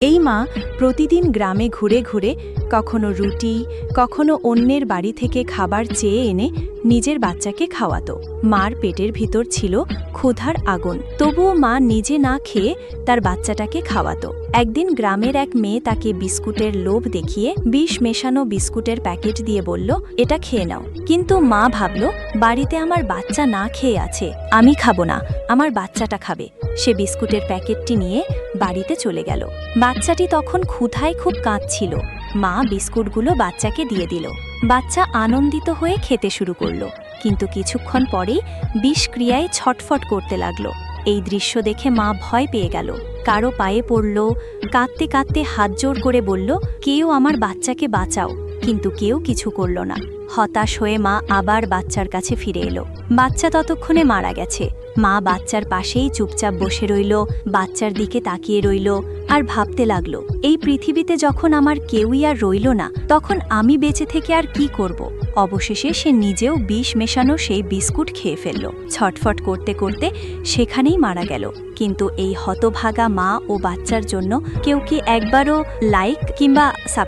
এই মা প্রতিদিন গ্রামে ঘুরে ঘুরে কখনো রুটি, কখনো অন্যের বাড়ি থেকে খাবার চেয়ে এনে নিজের বাচ্চাকে খাওয়াতো। মার পেটের ভিতর ছিল ক্ষুধার আগুন। তবুও মা নিজে না খেয়ে তার বাচ্চাটাকে খাওয়াতো। একদিন গ্রামের এক মেয়ে তাকে বিস্কুটের লোভ দেখিয়ে বিষ মেশানো বিস্কুটের প্যাকেট দিয়ে বলল, এটা খেয়ে নাও। কিন্তু মা ভাবল, বাড়িতে আমার বাচ্চা না খেয়ে আছে, আমি খাব না, আমার বাচ্চাটা খাবে। সে বিস্কুটের প্যাকেটটি নিয়ে বাড়িতে চলে গেল। বাচ্চাটি তখন ক্ষুধায় খুব কাঁদছিল। মা বিস্কুটগুলো বাচ্চাকে দিয়ে দিল। বাচ্চা আনন্দিত হয়ে খেতে শুরু করল। কিন্তু কিছুক্ষণ পরেই বিষক্রিয়ায় ছটফট করতে লাগল। এই দৃশ্য দেখে মা ভয় পেয়ে গেল। কারও পায়ে পড়ল, কাঁদতে কাঁদতে হাত জোর করে বলল, কেউ আমার বাচ্চাকে বাঁচাও। কিন্তু কেউ কিছু করল না। হতাশ হয়ে মা আবার বাচ্চার কাছে ফিরে এলো। বাচ্চা ততক্ষণে মারা গেছে। মা বাচ্চার পাশেই চুপচাপ বসে রইল, বাচ্চার দিকে তাকিয়ে রইল আর ভাবতে লাগল, এই পৃথিবীতে যখন আমার কেউই আর রইল না, তখন আমি বেঁচে থেকে আর কি করব? অবশেষে সে নিজেও বিষ মেশানো সেই বিস্কুট খেয়ে ফেলল। ছটফট করতে করতে সেখানেই মারা গেল। কিন্তু এই হতভাগা মা ও বাচ্চার জন্য কেউ কি একবারও লাইক কিংবা